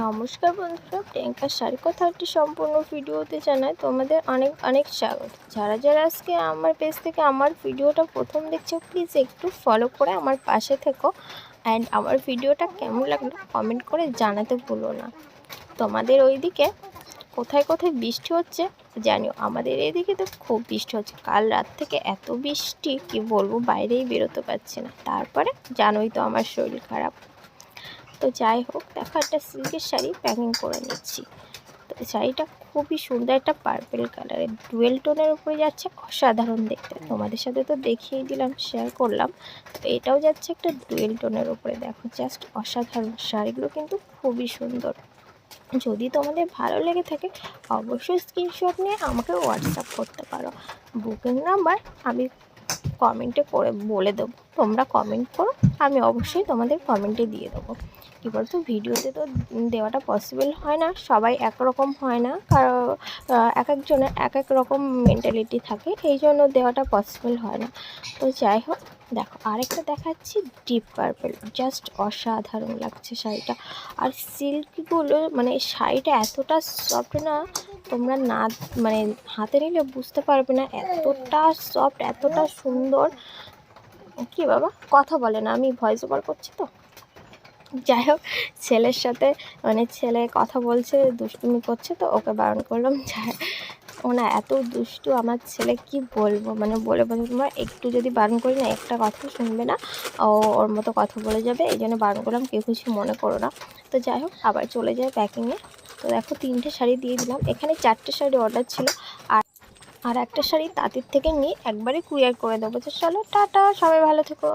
নমস্কার বন্ধুরা প্রিয়াঙ্কার শাড়ি কথা একটি সম্পূর্ণ ভিডিওতে জানাই তোমাদের অনেক অনেক স্বাগত। যারা যারা আজকে আমার পেজ থেকে আমার ভিডিওটা প্রথম দেখছ প্লিজ একটু ফলো করে আমার পাশে থেকো। অ্যান্ড আমার ভিডিওটা কেমন লাগল কমেন্ট করে জানাতে ভুলো না। তোমাদের ওইদিকে কোথায় কোথায় বৃষ্টি হচ্ছে জানিও। আমাদের এদিকে তো খুব বৃষ্টি হচ্ছে। কাল রাত থেকে এত বৃষ্টি, কি বলব, বাইরেই বেরোতে পারছি না। তারপরে জানোই তো আমার শরীর খারাপ। তো যাই হোক, দেখো একটা সিল্কের শাড়ি প্যাকিং করে নিচ্ছি। তো শাড়িটা খুবই সুন্দর একটা পার্পেল কালারের ডুয়েল টোনের উপরে যাচ্ছে, অসাধারণ দেখতে। তোমাদের সাথে তো দেখিয়ে দিলাম শেয়ার করলাম। তো এটাও যাচ্ছে একটা ডুয়েল টোনের উপরে। দেখো জাস্ট অসাধারণ। শাড়িগুলো কিন্তু খুবই সুন্দর। যদি তোমাদের ভালো লেগে থাকে, অবশ্যই স্ক্রিনশট নিয়ে আমাকে হোয়াটসঅ্যাপ করতে পারো। বুকিং নাম্বার আমি কমেন্টে করে বলে দেবো। তোমরা কমেন্ট করো, আমি অবশ্যই তোমাদের কমেন্টে দিয়ে দেবো। কী বলতো, ভিডিওতে তো দেওয়াটা পসিবল হয় না, সবাই একরকম হয় না কারণ এক একজনের এক এক রকম মেন্টালিটি থাকে, এই জন্য দেওয়াটা পসিবল হয় না। তো যাই হোক, দেখো, আরেকটা দেখাচ্ছি ডিপ পার্পেল জাস্ট অসাধারণ লাগছে শাড়িটা। আর সিল্কগুলো মানে শাড়িটা এতটা সফট না তোমরা না মানে হাতে নিলে বুঝতে পারবে না, এতটা সফট এতটা সুন্দর। কি বাবা? কথা বলে না, আমি ভয়েস ওভার করছি তো। যাই হোক, ছেলের সাথে মানে ছেলে কথা বলছে, দুষ্টুমি করছে তো, ওকে বারণ করলাম। যাই ও না এত দুষ্টু, আমার ছেলে কি বলব? মানে বলে বলে তোমরা একটু যদি বারণ করি না, একটা কথা শুনবে না, ও ওর মতো কথা বলে যাবে, এই জন্য বারণ করলাম, কেউ কিছু মনে করো না। তো যাই হোক, আবার চলে যায় প্যাকিংয়ে তো দেখো তিনটে শাড়ি দিয়ে দিলাম। এখানে চারটে শাড়ি অর্ডার ছিল। আর আর একটা শাড়ি তাঁতির থেকে নিয়ে একবারে কুরিয়ার করে দেবো। তো চলো, টাটা, সবাই ভালো থেকো।